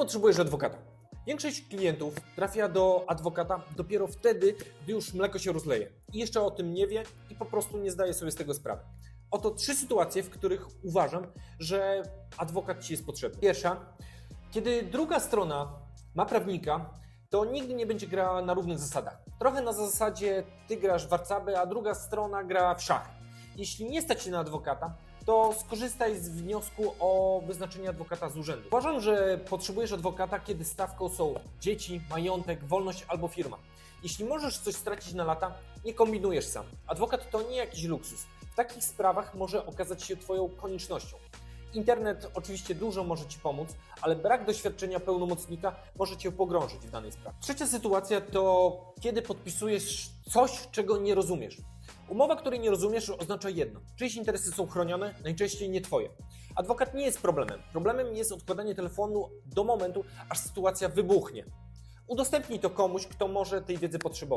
potrzebujesz adwokata? Większość klientów trafia do adwokata dopiero wtedy, gdy już mleko się rozleje i jeszcze o tym nie wie i po prostu nie zdaje sobie z tego sprawy. Oto trzy sytuacje, w których uważam, że adwokat ci jest potrzebny. Pierwsza, kiedy druga strona ma prawnika, to nigdy nie będzie grała na równych zasadach. Trochę na zasadzie ty grasz w warcaby, a druga strona gra w szachy. Jeśli nie stać się na adwokata, to skorzystaj z wniosku o wyznaczenie adwokata z urzędu. Uważam, że potrzebujesz adwokata, kiedy stawką są dzieci, majątek, wolność albo firma. Jeśli możesz coś stracić na lata, nie kombinujesz sam. Adwokat to nie jakiś luksus. W takich sprawach może okazać się Twoją koniecznością. Internet oczywiście dużo może Ci pomóc, ale brak doświadczenia pełnomocnika może Cię pogrążyć w danej sprawie. Trzecia sytuacja to kiedy podpisujesz coś, czego nie rozumiesz. Umowa, której nie rozumiesz, oznacza jedno. Czyjeś interesy są chronione, najczęściej nie Twoje. Adwokat nie jest problemem. Problemem jest odkładanie telefonu do momentu, aż sytuacja wybuchnie. Udostępnij to komuś, kto może tej wiedzy potrzebować.